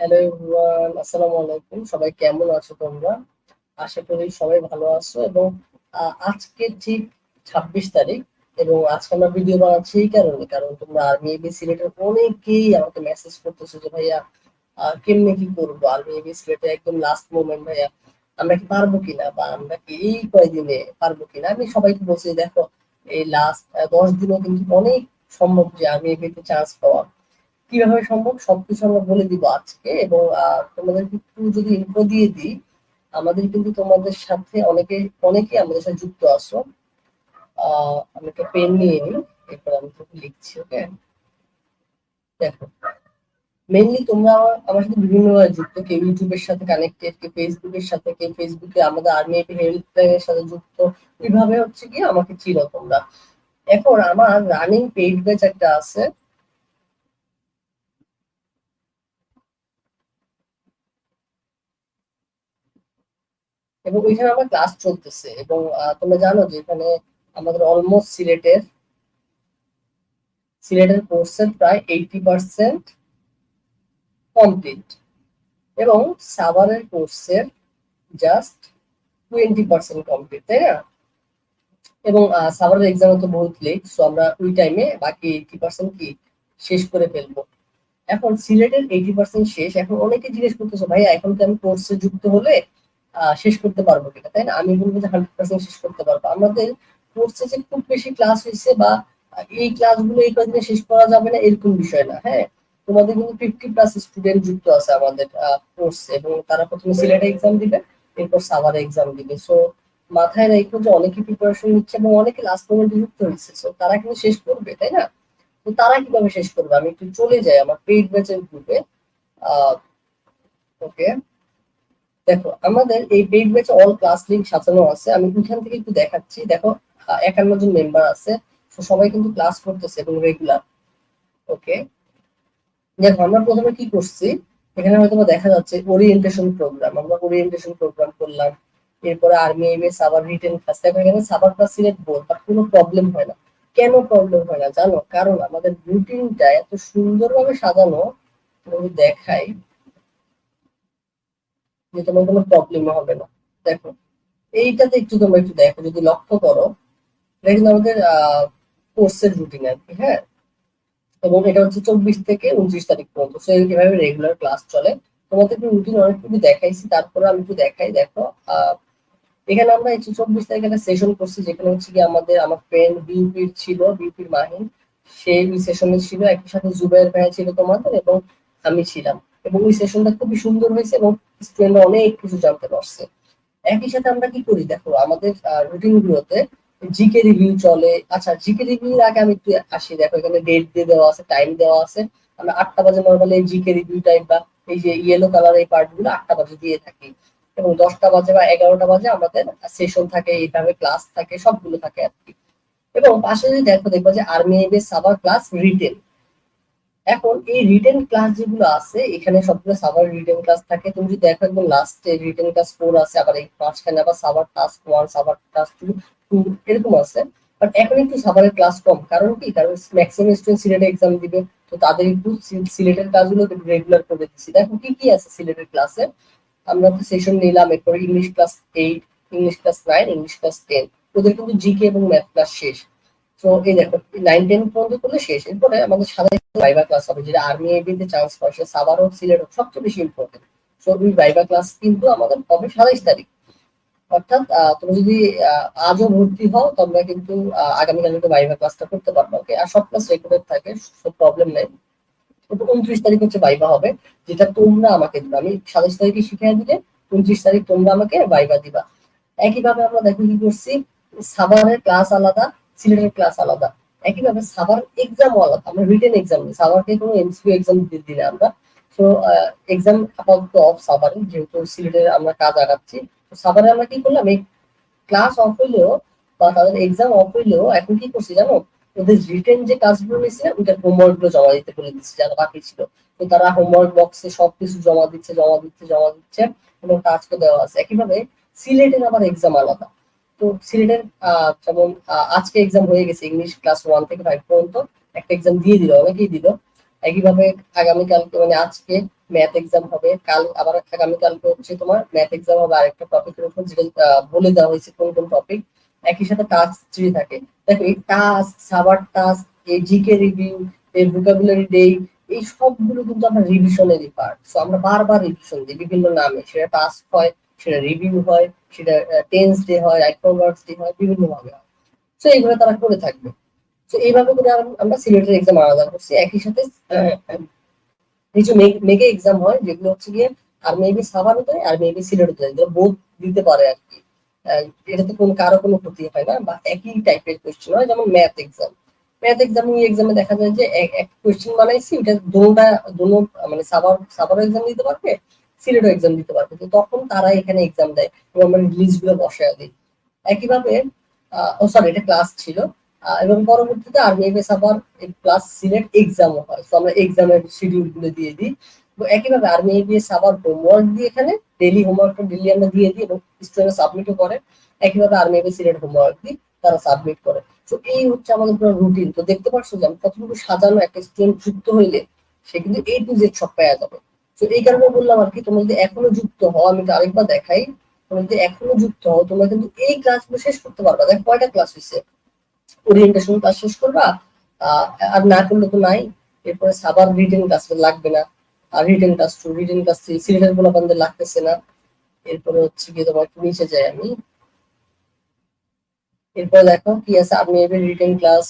Hello everyone আসসালামু আলাইকুম সবাই কেমন আছো তোমরা? আশা করি সবাই ভালো আছো এবং আজকে ঠিক ছাব্বিশ তারিখ এবং আজকে আমরা ভিডিও বানাচ্ছি এই কারণে। কারণ তোমরা আর্মি এবি সিলেটের অনেকেই আমাকে মেসেজ করতেছো যে, ভাইয়া কেমনে কি করব? আর্মি এবি সিলেটে একদম লাস্ট মোমেন্ট ভাইয়া, আমরা কি পারব কিনা? বা আমরা কি এই কয়দিনে পারব কিনা? আমি সবাইকে বলছি, দেখো, এই লাস্ট দশ দিনও কিন্তু অনেক সম্ভব যে আর্মি এবিতে চান্স পাওয়া। কীভাবে সম্ভব? সবকিছু আমরা বলে দিব আজকে এবং আহ, তোমাদেরকে একটু যদি ইনফো দিয়ে দিই আমাদের কিন্তু তোমাদের সাথে অনেকে অনেকে আমাদের সাথে যুক্ত আহ, আমি একটা পেন নিয়ে নিই এরপর আমি তোকে লিখছি ওকে দেখো মেনলি তোমরা আমার সাথে বিভিন্ন যুক্ত কেউ ইউটিউবের সাথে কানেক্টেড কেউ ফেসবুকের সাথে কেউ ফেসবুকে আমাদের আর্মি হেল্পলাইনের সাথে যুক্ত এইভাবে হচ্ছে কি আমাকে চিনো তোমরা। এখন আমার রানিং পেইড ব্যাচ একটা আছে এবং ওইখানে আমার ক্লাস চলতেছে এবং তোমরা জানো যে এখানে আমাদের অলমোস্ট সিলেটের সিলেটের কোর্সের প্রায় এইটি পার্সেন্ট কমপ্লিট এবং সাভারের কোর্সের জাস্ট টোয়েন্টি পার্সেন্ট কমপ্লিট তাই না? এবং সাভারের এক্সাম তো বহুত লেট সো আমরা ওই টাইমে বাকি এইটি পার্সেন্ট কি শেষ করে ফেলব। এখন সিলেটের এইটি পার্সেন্ট শেষ, এখন অনেকে জিজ্ঞেস করতেছে, ভাইয়া, এখন কি আমি কোর্সে যুক্ত হলে শেষ করতে পারব কিনা, তাই না? আমি বলব যে হান্ড্রেড পার্সেন্ট শেষ করতে পারব। আমাদের কোর্সে যে খুব বেশি ক্লাস হয়েছে বা এই ক্লাসগুলো এই কদিনে শেষ করা যাবে না, এরকম বিষয় না হ্যাঁ? তোমাদের কিন্তু ফিফটি প্লাস স্টুডেন্ট যুক্ত আছে আমাদের কোর্সে এবং তারা প্রথমে সিলেটে এক্সাম দিবে, এরপর সাভারে এক্সাম দিবে। সো মাথায় রেখো যে অনেকে প্রিপারেশন নিচ্ছে এবং অনেকে লাস্ট মোমেন্টে যুক্ত হয়েছে। সো তারা কিন্তু শেষ করবে, তাই না? তো তারা কীভাবে শেষ করবে? আমি একটু চলে যাই আমার পেইড ব্যাচের গ্রুপে ওকে দেখো, আমাদের এই পেইড ব্যাচে অল ক্লাস লিঙ্ক সাজানো আছে। আমি ওইখান থেকে একটু দেখাচ্ছি। দেখো একান্ন জন মেম্বার আছে। সবাই কিন্তু ক্লাস করতেছে এবং রেগুলার ওকে দেখো, আমরা প্রথমে কি করছি? এখানে হয়তো দেখা যাচ্ছে ওরিয়েন্টেশন প্রোগ্রাম আমরা ওরিয়েন্টেশন প্রোগ্রাম করলাম। এরপরে army MS Savar written class দেখো, এখানে Savar class select board but কোনো প্রবলেম হয় না। কেন প্রবলেম হয় না? জানো? কারণ আমাদের রুটিনটা এত সুন্দরভাবে সাজানো দেখাই। তোমার কোনো প্রবলেম হবে না। দেখো, এইটাতে একটু তোমরা একটু দেখো, যদি লক্ষ্য করো, এটা কিন্তু আমাদের কোর্সের রুটিন আর কি হ্যাঁ? এবং এটা হচ্ছে চব্বিশ থেকে উনত্রিশ তারিখ পর্যন্ত। সো এইভাবে রেগুলার ক্লাস চলে তোমাদের রুটিন অনেকটুকু দেখাইছি, তারপরে আমি একটু দেখাই, দেখো এখানে আমরা একশো চব্বিশ তারিখে একটা সেশন করছি, যেখানে হচ্ছে কি আমাদের, আমার ফ্রেন্ড বিউপির ছিল বিউপির মাহিন সেই সেশনে ছিল, একই সাথে জুবাইর ভাইয়া ছিল তোমাদের, এবং আমি ছিলাম। এবং ওই সেশনটা খুবই সুন্দর হয়েছে এবং স্টুডেন্টরা অনেক কিছু জানতে পারছে। একই সাথে আমরা কি করি? দেখো, আমাদের রুটিন গুলোতে জিকে রিভিউ চলে। আচ্ছা জিকে রিভিউর আগে আমি একটু আসি। দেখো, এখানে ডেট দিয়ে দেওয়া আছে টাইম দেওয়া আছে। আমরা আটটা বাজে নর্মালি জিকে রিভিউ টাইম বা এই যে ইয়েলো কালার এই পার্টগুলো আটটা বাজে দিয়ে থাকি। এবং দশটা বাজে বা এগারোটা বাজে আমাদের সেশন থাকে, এইভাবে ক্লাস থাকে, সবগুলো থাকে আর কি। এবং পাশে যদি দেখো, দেখব যে আর্মি সাবার ক্লাস রিটেন এখন এই রিটেন ক্লাস যেগুলো আছে, এখানে সবগুলো সাবার রিটেন ক্লাস থাকে। তুমি যদি দেখো একদম লাস্টে রিটেন ক্লাস ফোর আছে, আবার এই মাঝখানে আবার Savar task one Savar task two two এরকম আছে। বাট এখন একটু সাবারের ক্লাস কম। কারণ কি? কারণ ম্যাক্সিমাম স্টুডেন্ট সিলেটে এক্সাম দিবে, তো তাদের একটু সিলেটের কাজগুলো রেগুলার করে দিচ্ছি। দেখো কি কি আছে সিলেটের ক্লাসে আমরা তো সেশন নিলাম, এরপর English class eight English class nine English class ten ওদের কিন্তু জিকে এবং ম্যাথ ক্লাস শেষ। তো এই দেখো নাইন টেন পর্যন্ত করলে শেষ। এরপরে আমাদের সাধারণ ভাইবা ক্লাস হবে, যেটা আর্মি এবিতে চান্স পায় সে সাবার হোক সিলেট হোক, সবচেয়ে বেশি ইম্পর্টেন্ট সো ওই ভাইবা ক্লাস কিন্তু আমাদের হবে সাতাইশ তারিখ। অর্থাৎ তুমি যদি আজও ভর্তি হও, তোমরা কিন্তু আগামীকাল কিন্তু ভাইবা ক্লাসটা করতে পারবে ওকে আর সব ক্লাস রেকর্ডেড থাকে, সব প্রবলেম নেই। উনত্রিশ তারিখ হচ্ছে ভাইবা হবে, যেটা তোমরা আমাকে দিবে। আমি সাতাইশ তারিখে শিখিয়ে দিলে, উনত্রিশ তারিখ তোমরা আমাকে ভাইবা দিবা। একইভাবে আমরা দেখো কি করছি সাভারের ক্লাস আলাদা সিলেটের ক্লাস আলাদা। একইভাবে সাভার এক্সাম আলাদা। আমরা রিটেন এক্সাম দিই সাভারকে কোনো এমসিকিউ এক্সাম দিই না আমরা। তো এক্সাম আপাতত অফ সাভারে। যেহেতু সিলেটের আমরা কাজ আগাচ্ছি। তো সাভারে আমরা কি করলাম? এই ক্লাস অফ হইলেও বা তাদের এক্সাম অফ হইলেও এখন কি করছি জানো? ওদের রিটেন যে কাজগুলো নিয়েছে ওইটার হোমওয়ার্কগুলো জমা দিতে বলে দিচ্ছে, যারা বাকি ছিল। তো তারা হোমওয়ার্ক বক্সে সবকিছু জমা দিচ্ছে জমা দিচ্ছে জমা দিচ্ছে এবং টাস্কও দেওয়া আছে। একইভাবে সিলেটের আবার এক্সাম আলাদা। তো সিলেটের যেমন আজকে এক্সাম হয়ে গেছে ইংলিশ ক্লাস ওয়ান থেকে ফাইভ পর্যন্ত। একটা এক্সাম দিয়ে দিল, অনেকেই দিল। একইভাবে আগামীকালকে মানে আজকে ম্যাথ এক্সাম হবে, কাল আবার আগামীকালকে হচ্ছে তোমার ম্যাথ এক্সাম হবে, আরেকটা টপিকের উপর যেটা বলে দেওয়া হয়েছে কোন কোন টপিক একই সাথে টাস্ক থ্রি থাকে। দেখো, এই টাস্ক সাবার টাস্ক এই জিকে রিভিউ এই ভোকাবুলারি ডে এই সবগুলো কিন্তু আমরা রিভিশনেরই পার্ট সো আমরা বারবার রিভিশন দিই বিভিন্ন নামে। সেটা টাস্ক হয়, সেটা রিভিউ হয় সেটা টেন্স ডে হয় আইকনভার্স ডে হয়, বিভিন্ন ভাবে হয়। তো এইগুলো তারা করে থাকবে। তো এইভাবে করে আমরা সিলেটের এক্সাম আলাদা করছি। একই সাথে কিছু মেগে এক্সাম হয়, যেগুলো হচ্ছে গিয়ে আর মেবি সাভার দেয় আর মেবি সিলেট দেয় বোধ দিতে পারে আর কি। এটাতে কোনো, কারও কোনো ক্ষতি হয় না, বা একই টাইপের কোয়েশ্চেন হয়, যেমন ম্যাথ এক্সাম ম্যাথ এক্সাম এই এক্সামে দেখা যায় যে, এক কোয়েশ্চেন বানাইছি ওটা দুটা দুনো মানে সাভার সাভার এক্সাম দিতে পারবে সিলেটও এক্সাম দিতে পারবে তো তখন তারা এখানে এক্সাম দেয় এবং আমরা লিস্টগুলো বসায় দিই একইভাবে ও সরি এটা ক্লাস ছিল। এবং পরবর্তীতে আর্মি এফএস আবার ক্লাস সিলেট এক্সামও হয়। তো আমরা এক্সামের শিডিউলগুলো দিয়ে দিই। তো একইভাবে আর্মি এফএস আবার হোমওয়ার্ক দিয়ে এখানে। ডেলি হোমওয়ার্কটা ডেলি আমরা দিয়ে দিই এবং স্টুডেন্ট সাবমিটও করে। একইভাবে আর্মি এফএস সিলেট হোমওয়ার্ক দিই, তারা সাবমিট করে। তো এই হচ্ছে আমাদের পুরো রুটিন তো দেখতে পাচ্ছ যে আমি কতটুকু সাজানো একটা স্টুডেন্ট যুক্ত হইলে, সে কিন্তু এ টু জেড সব পাওয়া যাবে। তো এই কারণে বললাম আর কি, তোমরা যদি এখনও যুক্ত হও, আমি আরেকবার দেখাই, তোমরা যদি এখনও যুক্ত হও, তোমরা কিন্তু এই ক্লাসগুলো শেষ করতে পারবা। দেখ, কয়টা ক্লাস হয়েছে ওরিয়েন্টেশন ক্লাস শেষ করবা আর না করলে তো নাই। এরপরে সাবার রিটেন ক্লাস লাগবে না। আর written class two written class three সিলেটেরগুলো আমাদের লাগতেছে না। এরপরে হচ্ছে গিয়ে তোমার একটু নিচে যাই আমি। এরপরে দেখো কি আছে আপনি এবার রিটেন ক্লাস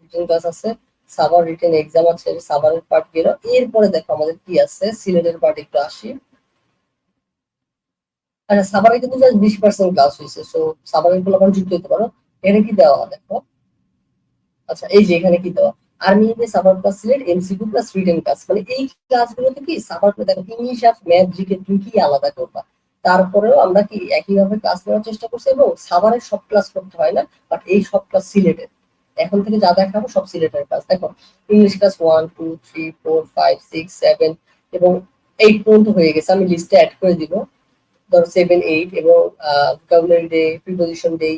রিটেন ক্লাস আছে। সাবার রিটেন এক্সাম আছে সাবারের পার্ট গেল। এরপরে দেখো আমাদের কি আছে, সিলেটের পার্ট একটু আসি। আচ্ছা সাবারে কিন্তু জাস্ট বিশ পার্সেন্ট ক্লাস হয়েছে সো সাবারেরগুলো আমার যুক্ত হতে পারো। এখানে কি দেওয়া দেখো? আচ্ছা এই যে এখানে কি দেওয়া? Army Savar plus Sylhet MCQ plus written class মানে এই ক্লাসগুলোতে কি সাবার দেখো ইংলিশ আর ম্যাথ জিকে তুমি কি আলাদা করবা? তারপরেও আমরা কি একইভাবে ক্লাস নেওয়ার চেষ্টা করছি এবং সাবারের সব ক্লাস করতে হয় না বাট এই সব ক্লাস সিলেটের। এখন থেকে যা দেখাবো সব সিলেটের ক্লাস দেখো English class one two three four five six seven এবং এইট পর্যন্ত হয়ে গেছে। আমি লিস্টে অ্যাড করে দিব। ধরো সেভেন এইট এবং ভোকাবুলারি ডে প্রিপোজিশন ডে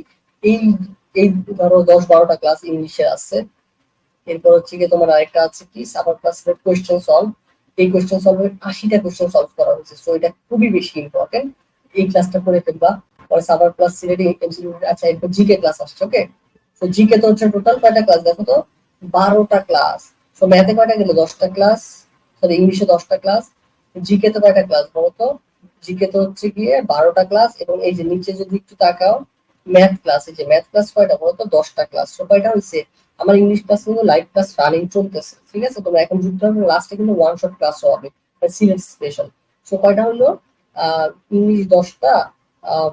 এই এই ধরো দশ বারোটা ক্লাস ইংলিশে আছে। এরপর হচ্ছে কি তোমার আরেকটা আছে কি? সাবার ক্লাস কোয়েশ্চেন সলভ এই কোয়েশ্চেন সলভের আশিটা কোয়েশ্চেন সলভ করা হয়েছে। সো এটা খুবই বেশি ইম্পর্টেন্ট এই ক্লাসটা করে ফেলবা। পরে সাবার ক্লাস সিলেটে আচ্ছা এরপর জিকে ক্লাস আসছে ওকে তো জিকে তো হচ্ছে টোটাল কয়টা ক্লাস দেখো তো, বারোটা ক্লাস তো ম্যাথে কয়টা গেল? দশটা ক্লাস সরি ইংলিশে দশটা ক্লাস জিকে তো কয়টা ক্লাস বলো তো? জিকে তো হচ্ছে গিয়ে বারোটা ক্লাস এবং এই যে নিচে যদি একটু তাকাও ম্যাথ ক্লাস এই যে ম্যাথ ক্লাস কয়টা বলো তো? দশটা ক্লাস তো কয়টা হয়েছে? আমার ইংলিশ ক্লাস কিন্তু লাইভ ক্লাস রানিং চলতেছে। ঠিক আছে? তোমরা এখন যুক্ত হবে লাস্টে কিন্তু ওয়ান শট ক্লাস হবে। সিলেট স্পেশাল সো কয়টা হলো? ইংলিশ দশটা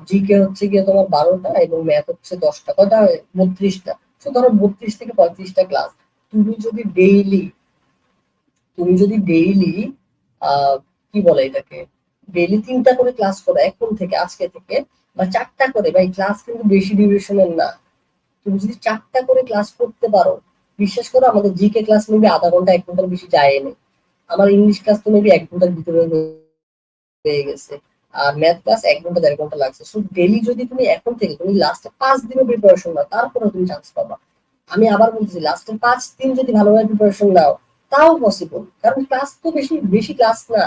জিকে হচ্ছে গিয়ে তোমার বারোটা এবং ম্যাথ হচ্ছে দশটা, কয়টা? বত্রিশটা। তো ধরো বত্রিশ থেকে পঁয়ত্রিশটা ক্লাস তুমি যদি ডেইলি তুমি যদি ডেইলি কি বলে এটাকে? ডেইলি তিনটা করে ক্লাস করো এখন থেকে, আজকে থেকে, বা চারটা করে, ভাই ক্লাস কিন্তু বেশি ডিউরেশনের না। তুমি যদি চারটা করে ক্লাস করতে পারো, বিশ্বাস করো আমাদের জিকে ক্লাস মেবি আধা ঘণ্টা, এক ঘণ্টার বেশি যায় না আমার ইংলিশ ক্লাস তো মেবি এক ঘণ্টার ভিতরে হয়ে গেছে। আর ম্যাথ ক্লাস এক ঘণ্টা, দেড় ঘণ্টা লাগছে। সো ডেলি যদি তুমি এখন থেকে তুমি লাস্টে পাঁচ দিনের প্রিপারেশন নাও তারপরে তুমি চান্স পাবা। আমি আবার বলছি লাস্টের পাঁচ দিন যদি ভালোভাবে প্রিপারেশন নাও, তাও পসিবল কারণ ক্লাস তো বেশি বেশি ক্লাস না।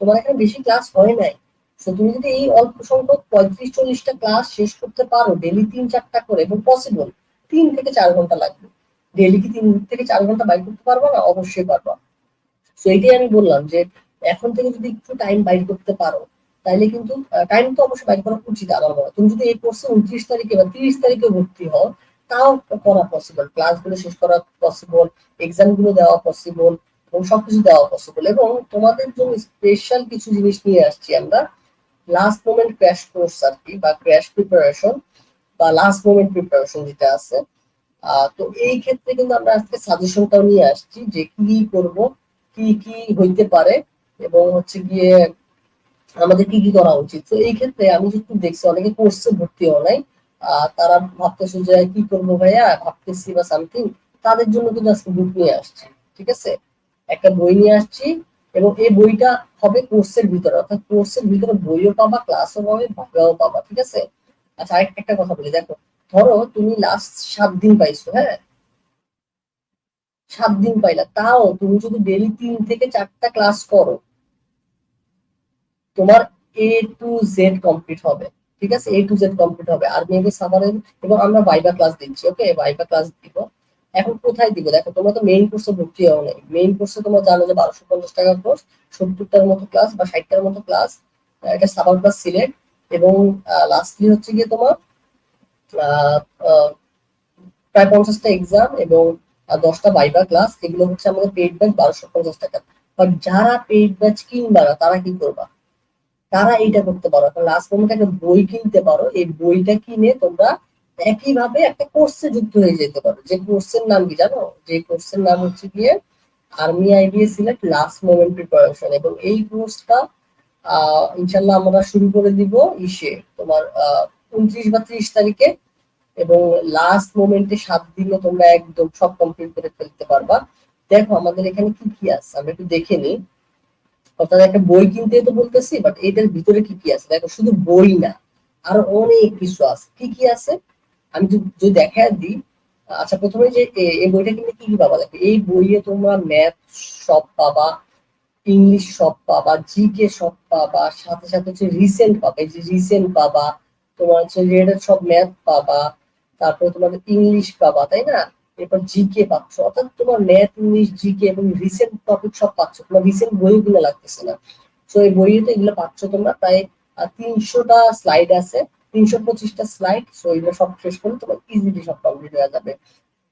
তোমার এখানে বেশি ক্লাস হয় নাই। তো তুমি যদি এই অল্প সংখ্যক পঁয়ত্রিশ, চল্লিশটা ক্লাস শেষ করতে পারো ডেলি তিন, চারটা করে, এবং পসিবল তিন থেকে চার ঘণ্টা লাগবে। ডেলি কি তিন থেকে চার ঘণ্টা বাইর করতে পারব না? অবশ্যই পারব। তো এটাই আমি বললাম যে, এখন থেকে যদি একটু টাইম বাইর করতে পারো তাহলে কিন্তু টাইম তো অবশ্যই বাইর করা উচিত আমার মনে। তুমি যদি এই কোর্সে উনত্রিশ তারিখে বা তিরিশ তারিখে ভর্তি হও, তাও করা পসিবল ক্লাসগুলো শেষ করা পসিবল এক্সামগুলো দেওয়া পসিবল এবং সবকিছু দেওয়া পসিবল এবং তোমাদের জন্য স্পেশাল কিছু জিনিস নিয়ে আসছি আমরা। লাস্ট মোমেন্ট ক্র্যাশ কোর্স আর কি, বা ক্র্যাশ প্রিপারেশন বা লাস্ট মোমেন্ট প্রিপারেশন যেটা আছে। তো এই ক্ষেত্রে কিন্তু আমরা আজকে সাজেশনটাও নিয়ে আসছি যে কি করব, কি কি হইতে পারে, এবং হচ্ছে গিয়ে আমাদের কি কি করা উচিত? তো এই ক্ষেত্রে আমি যেহেতু দেখছি অনেকে কোর্সে ভর্তি হওয়া নাই তারা ভাবতেছে যে কি করব ভাইয়া? ভাবতেছি বা সামথিং তাদের জন্য কিন্তু আজকে বুক নিয়ে আসছি, ঠিক আছে? একটা বই নিয়ে আসছি এবং এই বইটা হবে কোর্সের ভিতরে, অর্থাৎ কোর্সের ভিতরে বইও পাবা ক্লাসও পাবে ভাগাও পাবা, ঠিক আছে? আচ্ছা একটা কথা বলি, দেখো, ধরো তুমি লাস্ট সাত দিন পাইছো হ্যাঁ? সাত দিন পাইলা, তাও তুমি যদি ডেলি তিন থেকে চারটা ক্লাস করো তোমার এ টু জেড কমপ্লিট হবে, ঠিক আছে? এ টু জেড কমপ্লিট হবে। আর মেবি সাভারের এবং আমরা ভাইবা ক্লাস দিচ্ছি ওকে ভাইবা ক্লাস দিব। এখন কোথায় দিব? দেখো, তোমরা তো মেইন কোর্সে ভর্তি হও নাই। মেইন কোর্সে তোমরা জানো যে বারোশো পঞ্চাশ টাকা কোর্স সত্তরটার মতো ক্লাস বা ষাটটার মতো ক্লাস এটা সাবার ক্লাস সিলেক্ট এবং লাস্টলি হচ্ছে গিয়ে তোমার প্রায় পঞ্চাশটা এক্সাম এবং দশটা বাইবা ক্লাস এগুলো হচ্ছে আমাদের পেইড ব্যাচ বারোশো পঞ্চাশ টাকা। বাট যারা পেইড ব্যাচ কিনবা না, তারা কি করবা? তারা এইটা করতে পারো। লাস্ট মোমেন্ট একটা বই কিনতে পারো, এই বইটা কিনে তোমরা একইভাবে একটা কোর্সে যুক্ত হয়ে যেতে পারো। যে কোর্সের নাম কি জানো? যে কোর্সের নাম হচ্ছে গিয়ে army IBS select last moment preparation এবং এই কোর্সটা ইনশাল্লাহ আমরা শুরু করে দিব ইসে তোমার উনত্রিশ বা ত্রিশ তারিখে এবং লাস্ট মোমেন্টে সাত দিনে তোমরা একদম সব কমপ্লিট করে ফেলতে পারবা। দেখো আমাদের এখানে কি কি আছে, আমরা একটু দেখে নিই। অর্থাৎ একটা বই কিনতে তো বলতেছি বাট এটার ভিতরে কি কি আছে? দেখো, শুধু বই না, আরও অনেক কিছু আছে। কি কি আছে? আমি যদি দেখা দিই আচ্ছা প্রথমে যে এই বইটা কিনলে কি কি পাবা? দেখো, এই বইয়ে তোমরা ম্যাথ সব পাবা ইংলিশ সব পাবা জিকে সব পাবা, সাথে সাথে হচ্ছে রিসেন্ট পাবে। যে রিসেন্ট পাবা, তোমার হচ্ছে রিলেটেড সব ম্যাথ পাবা, তারপরে তোমার ইংলিশ পাবা, তাই না? এরপর জিকে পাচ্ছ। অর্থাৎ তোমার ম্যাথ ইংলিশ জিকে এবং রিসেন্ট টপিক সব পাচ্ছ। তোমার রিসেন্ট বইগুলো লাগতেছে না। তো এই বইয়ে তো এগুলো পাচ্ছ তোমরা। প্রায় তিনশোটা স্লাইড আছে। তিনশো পঁচিশটা স্লাইড সো এগুলো সব শেষ করলে তোমার ইজিলি সব কমপ্লিট হয়ে যাবে।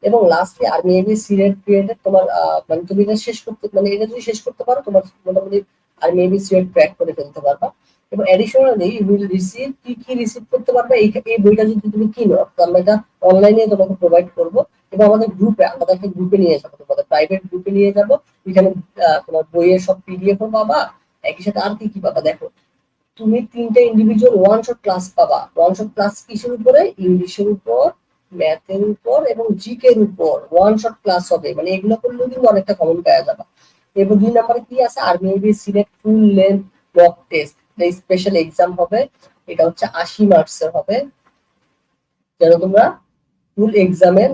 এবং lastly army AB Sylhet created তোমার মানে তুমি এটা শেষ করতে মানে এটা যদি শেষ করতে পারো, তোমার মোটামুটি আর্মি এবি সিলেট ক্র্যাক করে ফেলতে পারবা। এবং অ্যাডিশনালি উইল রিসিভ কি কি রিসিভ করতে পারবে, এই এই বইটা যদি তুমি কিনো আমরা এটা অনলাইনে তোমাকে প্রোভাইড করব। এবং আমাদের গ্রুপে আমরা একটা গ্রুপে নিয়ে যাব, তোমাদের প্রাইভেট গ্রুপে নিয়ে যাব। এখানে তোমার বইয়ের সব পিডিএফ ও পাবা, একই সাথে আর কি কি পাবা, দেখো। তুমি তিনটা ইন্ডিভিজুয়াল ওয়ান শট ক্লাস পাবা। ওয়ান শট ক্লাস কিসের উপরে? ইংলিশের উপর ম্যাথের উপর এবং জিকে এর উপর। ওয়ান শট ক্লাস হবে। মানে এগুলো করলেও কিন্তু অনেকটা কমন পাওয়া যাবে। এবং দুই নম্বরে কি আছে? Army select full length mock test special exam হবে, এটা হচ্ছে আশি মার্কসের হবে। যেন তোমরা ফুল এক্সামের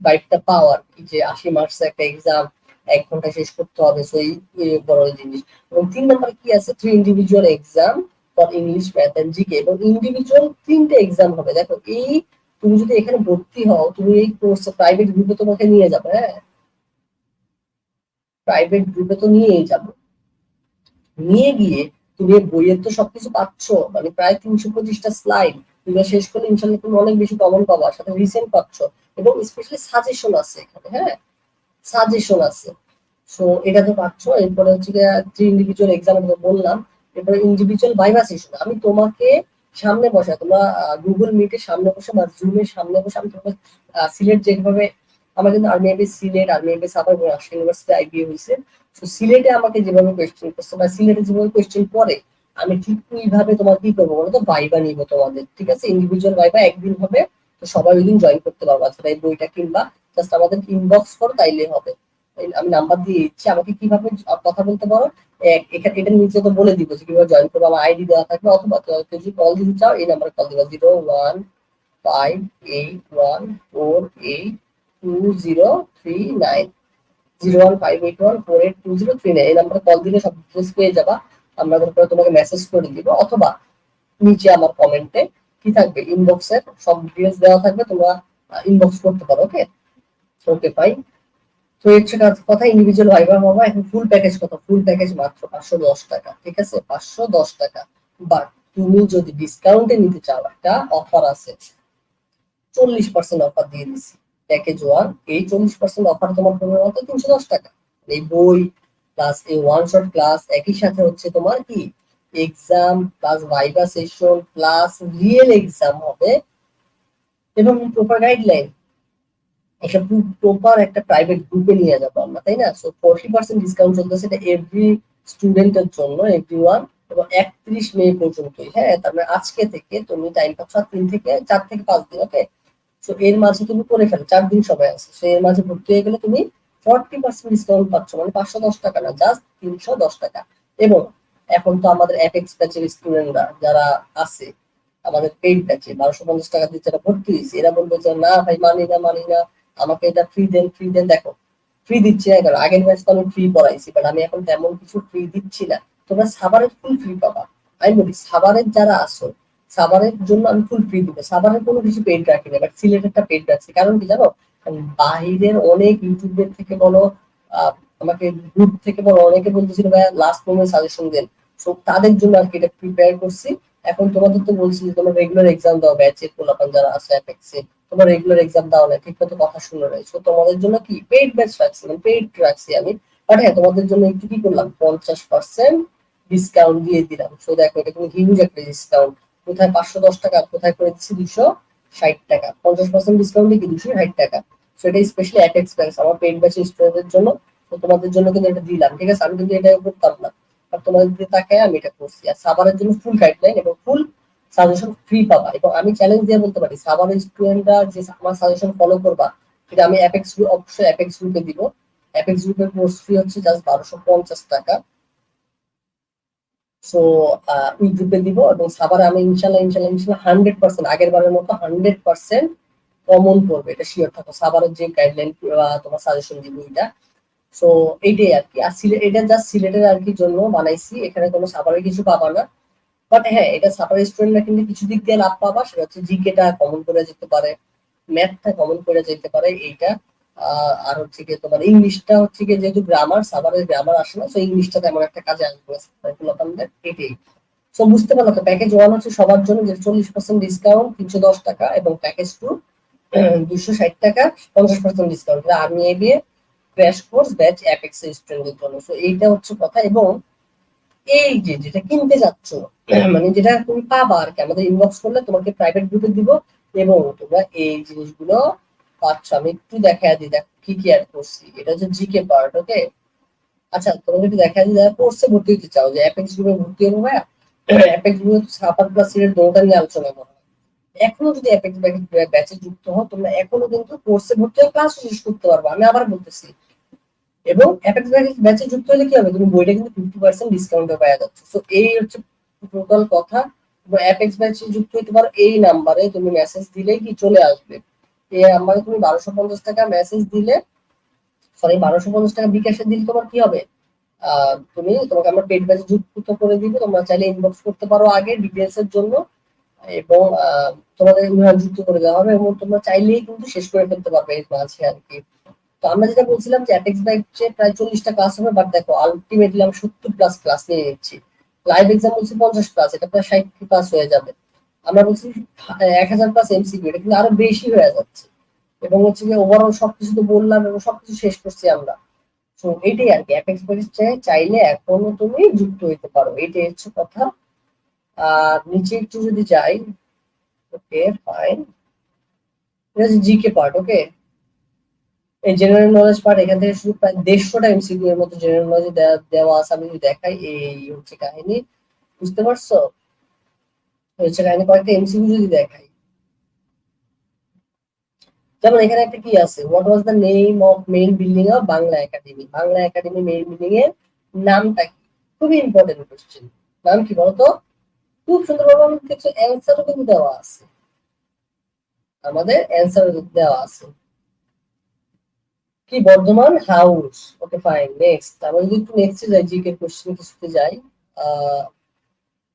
বাইকটা পাওয়ার যে আশি মার্কসের একটা এক্সাম এক ঘণ্টা শেষ করতে হবে সো এই এই বড় জিনিস। এবং তিন নম্বরে কি আছে? Three individual exam for English math and GK এবং ইন্ডিভিজুয়াল তিনটে এক্সাম হবে। দেখো, এই তুমি যদি এখানে ভর্তি হও, তুমি এই কোর্স প্রাইভেট গ্রুপে তোমাকে নিয়ে যাবে হ্যাঁ? প্রাইভেট গ্রুপে তো নিয়েই যাব। নিয়ে গিয়ে তুমি বইয়ের তো সবকিছু পাচ্ছ মানে প্রায় তিনশো পঁচিশটা স্লাইড তুমি শেষ করলে ইনশাল্লাহ তুমি অনেক বেশি কমন পাবা, সাথে রিসেন্ট পাচ্ছ এবং স্পেশালি সাজেশন আছে এখানে হ্যাঁ? সাজেশন আছে। সো এটা তো পাচ্ছ, এরপরে হচ্ছে থ্রি ইন্ডিভিজুয়াল এক্সাম বললাম, এরপরে ইন্ডিভিজুয়াল ভাইভা সেশন আমি তোমাকে সামনে বসা, তোমরা গুগল মিটের সামনে বসে বা জুমের সামনে বসে আমি তোমাকে সিলেট যেভাবে, আমার কিন্তু army MB Sylhet army MB Savar Rajshahi university IBA হয়েছে তো সিলেটে আমাকে যেভাবে কোয়েশ্চেন করছে বা সিলেটে যেভাবে কোয়েশ্চেন করে, আমি ঠিক ওইভাবে তোমার কি করব বলো তো? ভাইবা নিবো তোমাদের, ঠিক আছে? ইন্ডিভিজুয়াল ভাইবা একদিন হবে, তো সবাই ওই দিন জয়েন করতে পারব। আচ্ছা এই বইটা কিনবা জাস্ট আমাদের ইনবক্স করো, তাইলে হবে। আমি নাম্বার দিয়ে দিচ্ছি। আমাকে কীভাবে কথা বলতে পারো এখানে এটার নিচে তো বলে দিব যে কীভাবে জয়েন করব। আমার আইডি দেওয়া থাকবে, অথবা তো কেউ যদি কল দিতে চাও, এই নাম্বারে কল দিবা। Zero one five eight one four eight two zero three nine zero one five eight one four eight two zero three nine এই নাম্বারে কল দিলে সব ডিটেলস পেয়ে যাবা। আমরা তারপরে তোমাকে মেসেজ করে দিব। অথবা নিচে আমার কমেন্টে কি থাকবে? ইনবক্সের সব ডিটেলস দেওয়া থাকবে। তোমরা ইনবক্স করতে পারো ওকে ওকে ফাইন তো হচ্ছে কথা ইন্ডিভিজুয়াল ভাইবার বাবা এখন ফুল প্যাকেজ কত? ফুল প্যাকেজ মাত্র পাঁচশো দশ টাকা, ঠিক আছে? পাঁচশো দশ টাকা। বাট তুমি যদি ডিসকাউন্টে নিতে চাও, একটা অফার আছে, চল্লিশ পার্সেন্ট অফার দিয়ে দিছি। প্যাকেজ ওয়ান এই চল্লিশ পার্সেন্ট অফার তোমার পড়বে মাত্র তিনশো দশ টাকা। এই বই প্লাস এই ওয়ান শট ক্লাস একই সাথে হচ্ছে তোমার কি? Exam plus viva session plus real exam হবে এবং প্রপার গাইডলাইন একটা প্রপার একটা প্রাইভেট গ্রুপে নিয়ে যাব আমরা, তাই না? সো ফোর্টি পার্সেন্ট ডিসকাউন্ট চলতেছে এটা এভরি স্টুডেন্টের জন্য এভরি ওয়ান এবং একত্রিশ মে পর্যন্তই হ্যাঁ? তার মানে আজকে থেকে তুমি টাইম পাচ্ছ তিন থেকে চার থেকে পাঁচ দিন ওকে সো এর মাঝে তুমি করে ফেলো, চার দিন সময় আছে। সো এর মাঝে ভর্তি হয়ে গেলে তুমি ফর্টি পার্সেন্ট ডিসকাউন্ট পাচ্ছ মানে পাঁচশো দশ টাকা না জাস্ট তিনশো দশ টাকা। এবং এখন তো আমাদের অ্যাপেক্স ব্যাচের স্টুডেন্টরা যারা আছে, আমাদের পেইড ব্যাচে বারোশো পঞ্চাশ টাকা দিয়ে যারা ভর্তি হয়েছে, এরা বলবে যে, না ভাই, মানি না মানি না, আমাকে এটা ফ্রি দেন ফ্রি দেন। দেখো ফ্রি দিচ্ছি না কেন আগের ব্যাচ তো আমি ফ্রি পড়াইছি বাট আমি এখন তেমন কিছু ফ্রি দিচ্ছি না। তোমরা সাবারের ফুল ফ্রি পাবা। আমি বলি সাবারের যারা আসো সাবারের জন্য আমি ফুল ফ্রি দিব। সাবারের কোনো কিছু পেড রাখি না বাট সিলেটেরটা পেড রাখছি কারণ কি জানো? বাহিরের অনেক ইউটিউবের থেকে বলো আমাকে গ্রুপ থেকে বলো, অনেকে বলতেছিল, ভাইয়া লাস্ট মোমেন্ট সাজেশন দেন। সো তাদের জন্য আর কি এটা প্রিপেয়ার করছি। এখন তোমাদের তো বলছি যে, তোমরা রেগুলার এক্সাম দাও ব্যাচের পোলাপান যারা আছে অ্যাপেক্সে তোমরা রেগুলার এক্সাম দাও না, ঠিক মতো কথা শুনে সো তোমাদের জন্য কি? পেইড ব্যাচ রাখছি মানে পেইড রাখছি আমি। বাট হ্যাঁ তোমাদের জন্য একটু কি করলাম? পঞ্চাশ পার্সেন্ট ডিসকাউন্ট দিয়ে দিলাম। সো দেখো, এটা কিন্তু হিউজ একটা ডিসকাউন্ট কোথায় পাঁচশো দশ টাকা, কোথায় করে দিচ্ছি দুশো ষাট টাকা। পঞ্চাশ পার্সেন্ট ডিসকাউন্ট দিয়ে দুশো ষাট টাকা? সো এটা স্পেশালি অ্যাপ এক্সপেন্স আমার পেইড ব্যাচের স্টুডেন্টের জন্য, তো তোমাদের জন্য কিন্তু এটা দিলাম, ঠিক আছে? আমি কিন্তু এটা করতাম না। আর তোমাদের দিকে তাকায়, আমি এটা করছি। আর সাবারের জন্য ফুল গাইডলাইন এবং ফুল সাজেশন ফ্রি পাবা। এবং আমি চ্যালেঞ্জ দিয়ে বলতে পারি সাবারের স্টুডেন্টরা যে আমার সাজেশন ফলো করবা, সেটা আমি অ্যাপেক্স অবশ্যই অ্যাপেক্স গ্রুপে দিব। অ্যাপেক্স গ্রুপের কোর্স ফি হচ্ছে জাস্ট বারোশো পঞ্চাশ টাকা। সো ওই গ্রুপে দিব এবং সাবারে আমি ইনশাল্লাহ ইনশাল্লাহ ইনশাল্লাহ হান্ড্রেড পার্সেন্ট আগের বারের মতো হান্ড্রেড পার্সেন্ট কমন পড়বে এটা শিওর থাকো। সাবারের যে গাইডলাইন তোমার সাজেশন দিব এটা। সো এইটাই আর কি। আর সিলেট এটা জাস্ট সিলেটের আর কি জন্য বানাইছি, এখানে কোনো সাবারের কিছু পাবা না। বাট হ্যাঁ এটা সাপার স্টুডেন্টরা কিন্তু কিছু দিক দিয়ে লাভ পাবা, সেটা হচ্ছে জিকেটা কমন করে যেতে পারে ম্যাথটা কমন করে যেতে পারে, এইটা। আর হচ্ছে গিয়ে তোমার ইংলিশটা হচ্ছে গিয়ে যেহেতু গ্রামার সাবারের গ্রামার আসে না সো ইংলিশটা তেমন একটা কাজে আসবে সো বুঝতে পারল তো প্যাকেজ ওয়ান হচ্ছে সবার জন্য যে চল্লিশ পার্সেন্ট ডিসকাউন্ট তিনশো দশ টাকা এবং প্যাকেজ টু দুশো ষাট টাকা, পঞ্চাশ পার্সেন্ট ডিসকাউন্ট আমি এ বিয়ে ক্র্যাশ কোর্স ব্যাচ অ্যাপেক্স স্টুডেন্টদের জন্য। সো এইটা হচ্ছে কথা এবং এই যে যেটা কিনতে যাচ্ছ মানে যেটা তুমি পাবা আর কি, আমাদের ইনবক্স করলে তোমাকে প্রাইভেট গ্রুপে দিব এবং তোমরা এই জিনিসগুলো পাচ্ছ, আমি একটু দেখা দিই, দেখ কি কি অ্যাড করছি। এটা হচ্ছে জিকে পার্ট ওকে আচ্ছা তোমাকে একটু দেখা দিই কোর্সে ভর্তি হতে চাও, যে অ্যাপেক্স গ্রুপে ভর্তি হব ভাইয়া অ্যাপেক্স গ্রুপে সাপার প্লাস সিলের দৌড়টা নিয়ে আলোচনা করা। এখনও যদি অ্যাপেক্স ব্যাচে যুক্ত হও, তোমরা এখনও কিন্তু কোর্সে ভর্তি হয়ে ক্লাস শেষ করতে পারবে। আমি আবার বলতেছি, এবং অ্যাপেক্স ব্যাচে যুক্ত হলে কি হবে? তুমি বইটা কিন্তু ফিফটি পার্সেন্ট ডিসকাউন্টে পাওয়া যাচ্ছে। তো এই হচ্ছে টোটাল কথা। অ্যাপেক্স ব্যাচে যুক্ত হতে পারো, এই নাম্বারে তুমি মেসেজ দিলেই কি চলে আসবে। নাম্বারে তুমি বারোশো পঞ্চাশ টাকা মেসেজ দিলে সরি বারোশো পঞ্চাশ টাকা বিকাশে দিলে তোমার কি হবে? তুমি, তোমাকে আমরা পেড ব্যাচে যুক্ত করে দিব, তোমরা চাইলে ইনবক্স করতে পারো আগে ডিটেলস এর জন্য, এবং তোমাদের যুক্ত করে দেওয়া হবে, এবং তোমরা চাইলেই কিন্তু শেষ করে ফেলতে পারবে এই মাঝে আর কি। তো আমরা যেটা বলছিলাম যে অ্যাপেক্স ব্যাচে প্রায় চল্লিশটা ক্লাস হবে বাট দেখো আলটিমেটলি আমি সত্তর প্লাস ক্লাস নিয়ে নিচ্ছি। লাইভ এক্সাম বলছি পঞ্চাশ প্লাস এটা প্রায় ষাট প্লাস হয়ে যাবে। আমরা বলছি এক হাজার প্লাস এমসিকিউ এটা কিন্তু আরও বেশি হয়ে যাচ্ছে। এবং হচ্ছে যে ওভারঅল সবকিছু তো বললাম এবং সবকিছু শেষ করছি আমরা। তো এটাই আর কি অ্যাপেক্স ব্যাচে চাইলে এখনও তুমি যুক্ত হইতে পারো। এটাই হচ্ছে কথা। আর নিচে একটু যদি যাই, ওকে ফাইন এটা হচ্ছে জিকে পার্ট ওকে? এই জেনারেল নলেজ পার্ট এখান থেকে শুধু প্রায় দেড়শোটা এমসিকিউ এর মতো জেনারেল নলেজ দেওয়া আছে, আমি দেখাই, এই হচ্ছে কাহিনী। বুঝতে পারছ? হচ্ছে কাহিনী কয়েকটা এমসিকিউ যদি দেখাই। যেমন এখানে একটা কি আছে? What was the name of main building of Bangla Academy Bangla Academy main building এর নামটা কি? খুবই ইম্পর্টেন্ট কোশ্চেন নাম কি বলতো? খুব সুন্দরভাবে আমাদের কিছু অ্যান্সারও কিন্তু দেওয়া আছে। আমাদের অ্যান্সার দেওয়া আছে। কি Burdwan? House okay fine next আমরা যদি একটু নেক্সটে যাই জিকে কোশ্চেন কিছুতে যাই আহ,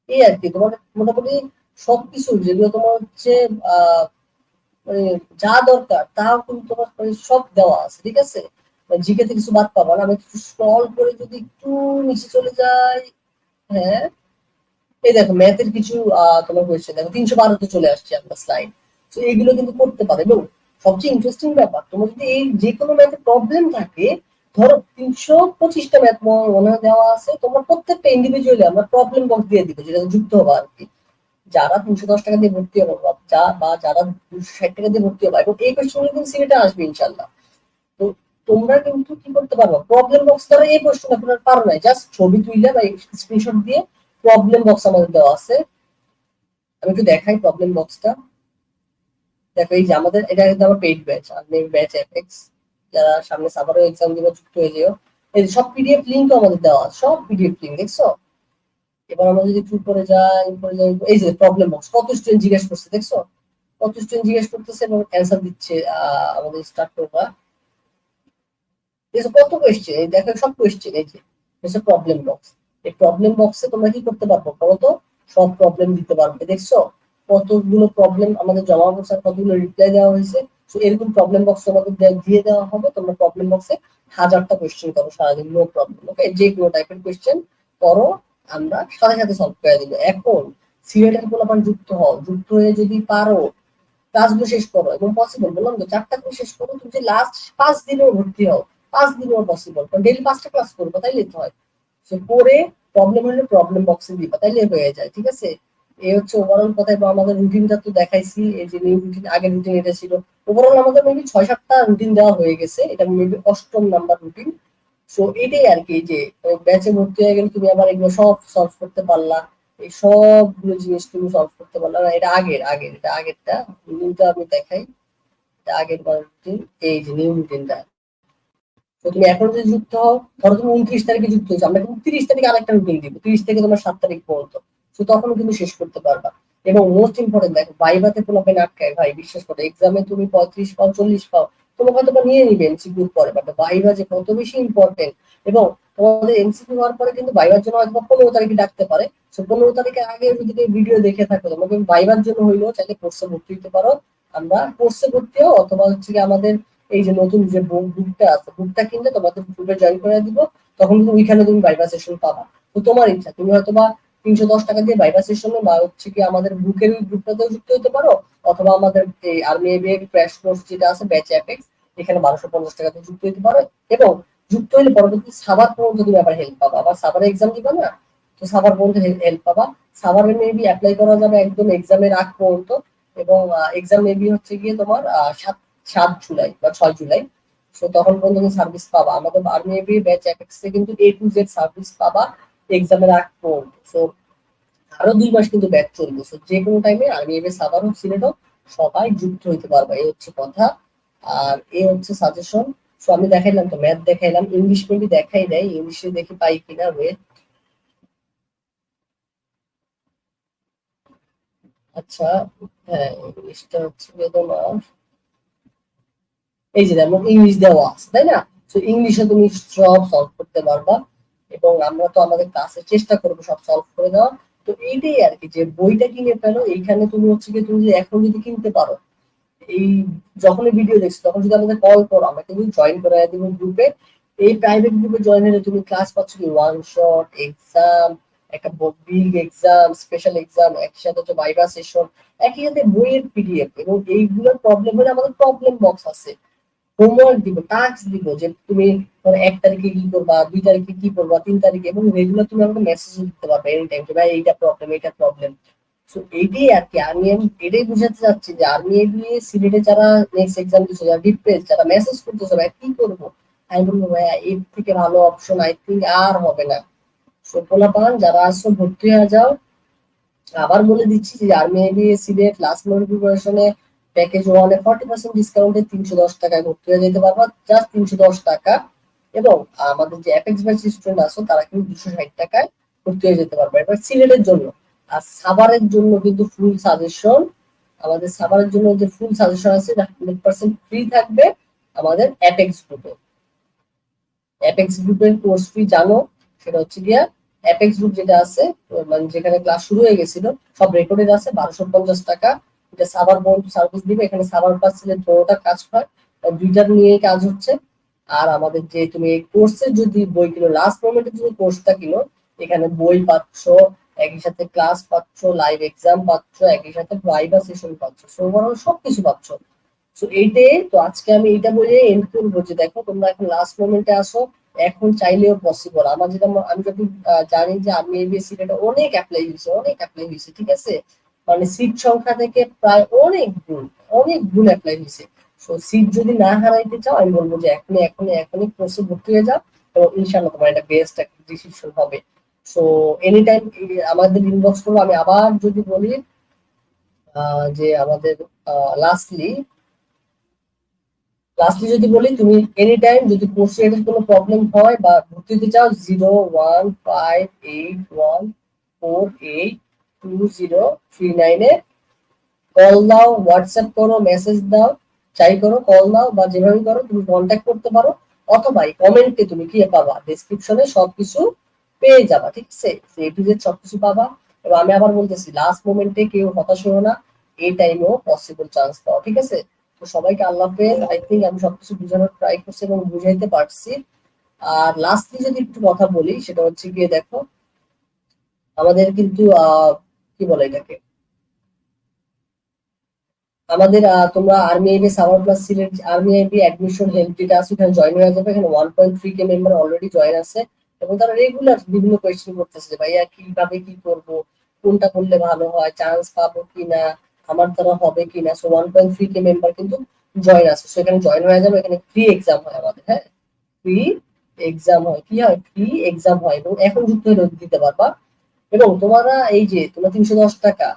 এই আর কি, তোমার মোটামুটি সবকিছু যেগুলো তোমার হচ্ছে মানে যা দরকার তাও কিন্তু তোমার মানে সব দেওয়া আছে, ঠিক আছে? জিকে তে কিছু বাদ পাবো না, আমি একটু স্ক্রল করে যদি একটু নিচে চলে যাই হ্যাঁ? এই দেখো ম্যাথের কিছু তোমার হয়েছে, দেখো, তিনশো বারোতে চলে আসছে আপনার স্লাইড তো এইগুলো কিন্তু করতে পারে, এবং সবচেয়ে ইন্টারেস্টিং ব্যাপার, তোমার যদি এই যে কোনো ম্যাথে প্রবলেম থাকে ধরো তিনশো পঁচিশটা ম্যাথ মনে দেওয়া আছে, তোমার প্রত্যেকটা ইন্ডিভিজুয়ালি আমরা প্রবলেম বক্স দিয়ে দিব যেটা যুক্ত হব আর কি। যারা তিনশো দশ টাকা দিয়ে ভর্তি হবে যা, বা যারা দুশো ষাট টাকা দিয়ে ভর্তি হবে, এবং এই কোয়েশ্চেনগুলো কিন্তু সিলেটে আসবে ইনশাল্লাহ তো তোমরা কিন্তু কি করতে পারব? প্রবলেম বক্স দ্বারা এই কোয়েশ্চেন আপনার পারো না জাস্ট ছবি তুললে বা স্ক্রিনশট দিয়ে প্রবলেম বক্স আমাদের দেওয়া আছে। আমি একটু দেখাই প্রবলেম বক্সটা দেখো এই যে আমাদের, এটা কিন্তু আমার পেইড ব্যাচ আপনি ব্যাচ এফএক্স যারা সামনে সাবারও এক্সাম দিবে যুক্ত হয়ে যেও। এই সব পিডিএফ লিঙ্কও আমাদের দেওয়া সব পিডিএফ লিঙ্ক দেখছ? এবার আমরা যদি একটু করে যাই উপরে যাই, এই যে প্রবলেম বক্স কত স্টুডেন্ট জিজ্ঞেস করছে, দেখছ? কত স্টুডেন্ট জিজ্ঞেস করতেছে এবং অ্যান্সার দিচ্ছে আমাদের স্টার্ট করবা দেখছ, কত কোয়েশ্চেন এই দেখো, সব কোয়েশ্চেন এই যে হচ্ছে প্রবলেম বক্স এই প্রবলেম বক্সে তোমরা কি করতে পারব তো? সব প্রবলেম দিতে পারবে, দেখছ? কতগুলো প্রবলেম আমাদের জমা পড়ছে কতগুলো রিপ্লাই দেওয়া হয়েছে এরকম প্রবলেম বক্স দে- দিয়ে দেওয়া হবে, তোমরা প্রবলেম বক্সে হাজারটা কোয়েশ্চেন করো সারাদিন নো প্রবলেম ওকে যে কোনো টাইপের কোয়েশ্চেন করো, আমরা সাথে সাথে সলভ করে দিব। এখন সিলেটের পোলাপান যুক্ত হও, যুক্ত হয়ে যদি পারো ক্লাসগুলো শেষ করো, এবং পসিবল বললাম তো, চারটা করে শেষ করো, তুমি যে লাস্ট পাঁচ দিনেও ভর্তি হও, পাঁচ দিনেও পসিবল কারণ ডেলি পাঁচটা ক্লাস করব তাইলে তো হয়। সে করে প্রবলেম হলে প্রবলেম বক্সে দিবা, তাইলে হয়ে যায়, ঠিক আছে? এই হচ্ছে ওভারঅল কথা আমাদের রুটিনটা তো দেখাইছি, এই যে নিউ রুটিন আগের রুটিন এটা ছিল। ওভারঅল আমাদের মেবি ছয় সাতটা রুটিন দেওয়া হয়ে গেছে, এটা মেবি অষ্টম নাম্বার রুটিন সো এটাই আর কি যে ব্যাচে ভর্তি হয়ে গেলে তুমি আবার এগুলো সব সলভ করতে পারলা। এই সবগুলো জিনিস তুমি সলভ করতে পারলা। না, এটা আগের আগের, এটা আগেরটা রুটিনটা আমি দেখাই। এটা আগের রুটিন এই যে নিউ রুটিনটা তো তুমি এখন যদি যুক্ত হও, ধরো তুমি উনত্রিশ তারিখে যুক্ত হয়েছো, আমরা কিন্তু তিরিশ তারিখে আরেকটা রুটিন দিব, তিরিশ থেকে তোমার সাত তারিখ পর্যন্ত। তো তখন কিন্তু শেষ করতে পারবা। এবং মোস্ট ইম্পর্টেন্ট দেখো, বাইবাতে কোনো পেন আটকায় ভাই, বিশ্বাস করো এক্সামে তুমি পঁয়ত্রিশ পাও, চল্লিশ পাও তোমাকে হয়তো বা নিয়ে নিবে এমসিকিউ পরে বাট বাইবা যে কত বেশি ইম্পর্টেন্ট এবং তোমাদের এমসিকিউ হওয়ার পরে কিন্তু বাইবার জন্য হয়তো পনেরো তারিখে ডাকতে পারে তো পনেরো তারিখের আগে যদি ভিডিও দেখে থাকো, তোমাকে বাইবার জন্য হইলেও চাইলে কোর্সে ভর্তি হতে পারো, আমরা কোর্সে ভর্তি হও, অথবা হচ্ছে কি আমাদের এই যে নতুন যে বুকটা আছে বুকটা কিনলে তোমাদের গ্রুপে জয়েন করে দিব, তখন কিন্তু ওইখানে তুমি বাইবা সেশন পাবা। তো তোমার ইচ্ছা, তুমি হয়তো বা তিনশো দশ টাকা দিয়ে বাইবা সেশনে বা হচ্ছে কি আমাদের বুকের গ্রুপটাতেও যুক্ত হতে পারো, অথবা আমাদের এই আর্মি এবিএ ক্র্যাশ কোর্স যেটা আছে ব্যাচ অ্যাপেক্স এখানে বারোশো পঞ্চাশ টাকাতে যুক্ত হতে পারো এবং যুক্ত হলে পরবর্তী সাবার পর্যন্ত তুমি আবার হেল্প পাবা। আবার সাবারে এক্সাম দিবা না, তো সাবার পর্যন্ত হেল্প পাবা। সাবারে মেবি অ্যাপ্লাই করা যাবে একদম এক্সামের আগ পর্যন্ত এবং এক্সাম মেবি হচ্ছে গিয়ে তোমার সাত সাত জুলাই বা ছয় জুলাই। তো তখন পর্যন্ত সার্ভিস পাবা। আমাদের আর্মি এবি ব্যাচ অ্যাপেক্সে কিন্তু এ টু জেড সার্ভিস পাবা। এক্সামের আগ পর্যন্ত। সো আরও দুই মাস কিন্তু ব্যাচ চলবে। সো যে কোনো টাইমে আর্মি এবি সাবার হোক সিলেট হোক সবাই যুক্ত হইতে পারবে। এই হচ্ছে কথা। আর এ হচ্ছে সাজেশন সো আমি দেখাইলাম তো ম্যাথ দেখাইলাম। ইংলিশ মেবি দেখাই দেয়। ইংলিশে দেখি পাই কিনা ওয়েট আচ্ছা হ্যাঁ ইংলিশটা হচ্ছে তোমার এই যে যেমন ইংলিশ দেওয়া আছে, তাই না? তো ইংলিশে তুমি সব সলভ করতে পারবা। এবং আমরা তো আমাদের ক্লাসে চেষ্টা করব সব সলভ করে দেওয়া তো এইটাই আর কি, যে বইটা কিনে ফেলো, এইখানে তুমি হচ্ছে কি তুমি এখন যদি কিনতে পারো, এই যখনই ভিডিও দেখছ, তখন যদি আমাদের কল করো আমরা কিন্তু জয়েন করে দিব গ্রুপে এই প্রাইভেট গ্রুপে জয়েন হলে তুমি ক্লাস পাচ্ছ কি? ওয়ান শট এক্সাম একটা বিগ এক্সাম স্পেশাল এক্সাম একসাথে হচ্ছে ভাইভা সেশন একই সাথে বইয়ের পিডিএফ এবং এইগুলোর প্রবলেম হলে আমাদের প্রবলেম বক্স আছে। হোমওয়ার্ক দিব টাস্ক দিব যে তুমি ধরো এক তারিখে কি করবা, দুই তারিখে কি করবা, তিন তারিখে এবং রেগুলার তুমি আমাকে মেসেজ দিতে পারবে এনি টাইম যে, ভাই, এইটা প্রবলেম এইটা প্রবলেম সো এইটাই আর কি, আমি এটাই বুঝাতে চাচ্ছি যে আমি এগিয়ে সিলেটে যারা নেক্সট এক্সাম দিচ্ছে, যারা ডিপ্রেস যারা মেসেজ করতেছে, ভাই, কি করব? আমি বলব ভাইয়া এর থেকে ভালো অপশন আই থিঙ্ক আর হবে না। সো পোলাপান, যারা আসছো ভর্তি হয়ে যাও। আবার বলে দিচ্ছি যে আর্মি এগিয়ে সিলেট লাস্ট মোড প্রিপারেশনে প্যাকেজ ওয়ানে ফর্টি পার্সেন্ট ডিসকাউন্টে তিনশো দশ টাকায় ভর্তি হয়ে যেতে পারবা জাস্ট তিনশো দশ টাকা। এবং আমাদের যে অ্যাপেক্স ব্যাচ স্টুডেন্ট আছে, তারা কিন্তু দুশো ষাট টাকায় ভর্তি হয়ে যেতে পারবে। এবার সিলেটের জন্য। আর সাভারের জন্য কিন্তু ফুল সাজেশন আমাদের সাভারের জন্য যে ফুল সাজেশন আছে হান্ড্রেড পার্সেন্ট ফ্রি থাকবে আমাদের অ্যাপেক্স গ্রুপে অ্যাপেক্স গ্রুপের কোর্স ফি জানো, সেটা হচ্ছে গিয়া অ্যাপেক্স গ্রুপ যেটা আছে মানে যেখানে ক্লাস শুরু হয়ে গেছিল, সব রেকর্ডেড আছে, বারোশো পঞ্চাশ টাকা। এটা সাভার বন্ধ সার্ভিস দিবে, এখানে প্লাস সিলেট পুরোটা কাজ হয়। দুইটার নিয়ে কাজ হচ্ছে। আর আমাদের যে তুমি এই কোর্সের যদি বই কিনো লাস্ট মোমেন্টে যদি কোর্সটা কিনো, এখানে বই পাচ্ছ, একই সাথে ক্লাস পাচ্ছ লাইভ এক্সাম পাচ্ছ, একই সাথে ভাইবা সেশন পাচ্ছ ওভারঅল সবকিছু পাচ্ছ। সো এইটাই তো আজকে আমি এইটা বলে এন্ড করব যে দেখো, তোমরা এখন লাস্ট মোমেন্টে আসো, এখন চাইলেও পসিবল আমার যেটা আমি যখন জানি যে আমি এবিএসসি এটা অনেক অ্যাপ্লাই হয়েছে অনেক অ্যাপ্লাই হয়েছে ঠিক আছে? মানে সিট সংখ্যা থেকে প্রায় অনেক গুণ অনেক গুণ অ্যাপ্লাই হয়েছে। সো সিট যদি না হারাইতে চাও, আমি বলব যে এখনই এখনই এখনই কোর্সে ভর্তি হয়ে যাও তো ইনশাল্লাহ তোমার এটা বেস্ট একটা ডিসিশন হবে। সো এনি টাইম আমাদের ইনবক্স করব আমি আবার যদি বলি যে আমাদের লাস্টলি লাস্টলি যদি বলি, তুমি এনি টাইম যদি কোর্স রিলেটেড কোনো প্রবলেম হয় বা ভর্তি হতে চাও zero one five eight one four eight two zero three নাইনে কল দাও হোয়াটসঅ্যাপ করো মেসেজ দাও চাই করো কল দাও বা যেভাবে করো, তুমি কন্ট্যাক্ট করতে পারো। অথবা কমেন্টে তুমি কি পাবা? ডেসক্রিপশনে সবকিছু পেয়ে যাবা, ঠিক আছে? এ টু জেড সবকিছু পাবা। এবং আমি আবার বলতেছি লাস্ট মোমেন্টে কেউ হতাশ হো না, এই টাইমেও পসিবল চান্স পাওয়া ঠিক আছে? তো সবাইকে আল্লাহ হাফেজ আই থিঙ্ক আমি সবকিছু বোঝানোর ট্রাই করছি এবং বুঝাইতে পারছি। আর লাস্টলি যদি একটু কথা বলি, সেটা হচ্ছে গিয়ে দেখো, আমাদের কিন্তু, আহ কি বলে এটাকে? আমাদের তোমরা army IB Savar plus Sylhet army IB admission help যেটা আছে ওখানে জয়েন হয়ে যাবে। এখানে one point three K member already join আছে এবং তারা রেগুলার বিভিন্ন কোয়েশ্চেন করতেছে ভাইয়া, কীভাবে কি করব? কোনটা করলে ভালো হয়? চান্স পাবো কিনা? আমার দ্বারা হবে কিনা? So one point three K member কিন্তু জয়েন আছে। সো এখানে জয়েন হয়ে যাবে। এখানে ফ্রি এক্সাম হয় আমাদের হ্যাঁ? ফ্রি এক্সাম হয়। কি হয়? ফ্রি এক্সাম হয় এবং এখন যুক্ত হলে দিতে পারবা। এবং তোমরা এই যে তোমরা তিনশো দশ টাকা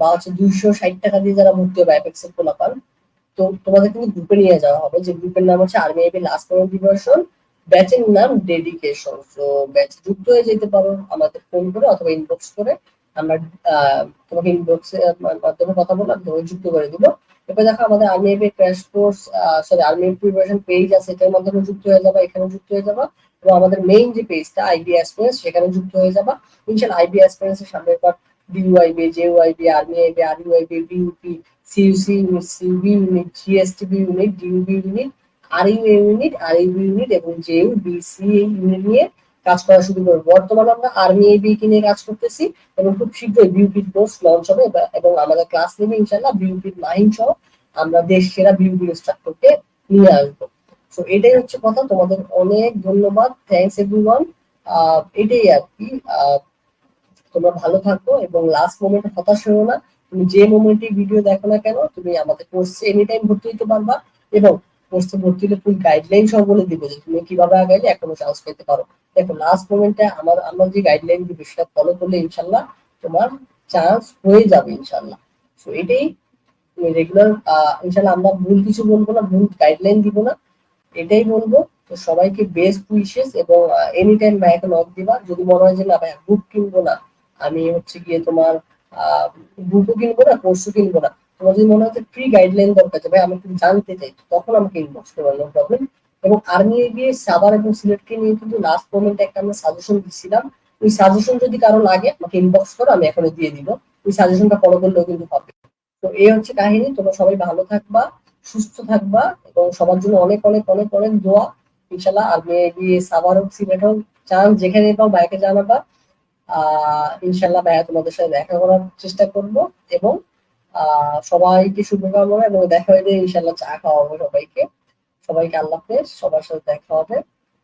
বা হচ্ছে দুইশো ষাট টাকা দিয়ে যারা ভর্তি হবে অ্যাপেক্সের পোলাপান তো তোমাদের কিন্তু গ্রুপে নিয়ে যাওয়া হবে। যে গ্রুপের নাম হচ্ছে army AP last point diversion ব্যাচের নাম ডেডিকেশন তো ব্যাচ যুক্ত হয়ে যেতে পারো আমাদের ফোন করে অথবা ইনবক্স করে। আমরা তোমাকে ইনবক্সে মাধ্যমে কথা বললাম, তোমাকে যুক্ত করে দিব। এরপর দেখো আমাদের army AP crash course sorry army preparation page আছে, এটার মাধ্যমে যুক্ত হয়ে যাবা এখানে যুক্ত হয়ে যাবা। এবং আমাদের মেইন যে পেজটা আইবি অ্যাসপিরেন্স সেখানে যুক্ত হয়ে যাবা। ইনশাল্লাহ আইবি অ্যাসপিরেন্স এর সামনে পর DUIB JOIB army IB RUIB BUP CUC CUB unit GSTB unit DUB unit RU unit RUB unit এবং জেইউ বিসি ইউনিট নিয়ে কাজ করা শুরু করব। বর্তমানে আমরা আর্মি এবি কি নিয়ে কাজ করতেছি এবং খুব শীঘ্রই বিউপির কোর্স লঞ্চ হবে এবং আমাদের ক্লাস নেবে ইনশাল্লাহ বিউপির মাইন সহ আমরা দেশ সেরা বিউপির স্ট্রাকচারকে নিয়ে আসব। তো এটাই হচ্ছে কথা। তোমাদের অনেক ধন্যবাদ। থ্যাংকস এভরিওয়ান এটাই আর কি। তোমরা ভালো থাকো এবং লাস্ট মোমেন্টে হতাশ হও না। তুমি যে মোমেন্টে ভিডিও দেখো না কেন, তুমি আমাদের কোর্সে এনি টাইম ভর্তি হতে পারবা এবং কোর্সে ভর্তি হলে ফুল গাইডলাইন সহ বলে দিব যে তুমি কীভাবে আগাইলে এখনও চান্স পেতে পারো। দেখো লাস্ট মোমেন্টে আমার, আমরা যে গাইডলাইন দিব সেটা ফলো করলে ইনশাল্লাহ তোমার চান্স হয়ে যাবে ইনশাল্লাহ। তো এটাই রেগুলার ইনশাল্লাহ আমরা ভুল কিছু বলব না, ভুল গাইডলাইন দিব না। এটাই বলব, তো সবাইকে বেস্ট উইশেস এবং এনি টাইম ভাইয়াকে নক দিবা, যদি মনে হয় যে না ভাইয়া বুক কিনবো না, আমি হচ্ছে গিয়ে তোমার বুকও কিনবো না কোর্সও কিনবো না তোমার যদি মনে হচ্ছে ফ্রি গাইডলাইন দরকার ভাই, আমি একটু জানতে চাই তখন আমাকে ইনবক্স করব নো প্রবলেম এবং আর্মি গিয়ে সাবার এবং সিলেটকে নিয়ে কিন্তু লাস্ট মোমেন্টে একটা আমরা সাজেশন দিচ্ছিলাম ওই সাজেশন যদি কারও লাগে, আমাকে ইনবক্স করো, আমি এখনও দিয়ে দিব। ওই সাজেশনটা ফলো করলেও কিন্তু হবে। তো এই হচ্ছে কাহিনী। তোমরা সবাই ভালো থাকবা, সুস্থ থাকবা, এবং সবার জন্য অনেক অনেক অনেক অনেক দোয়া। ইনশাল্লাহ আর্মি গিয়ে সাবার হোক সিলেট হোক, চান যেখানে পাও বাইকে জানাবা। আহ ইনশাল্লাহ ভাইয়া তোমাদের সাথে দেখা করার চেষ্টা করব। এবং সবাইকে শুভকামনা এবং দেখা হলে ইনশাল্লাহ চা খাওয়া হবে সবাইকে। সবাইকে আল্লাহ সবার সাথে দেখা হবে।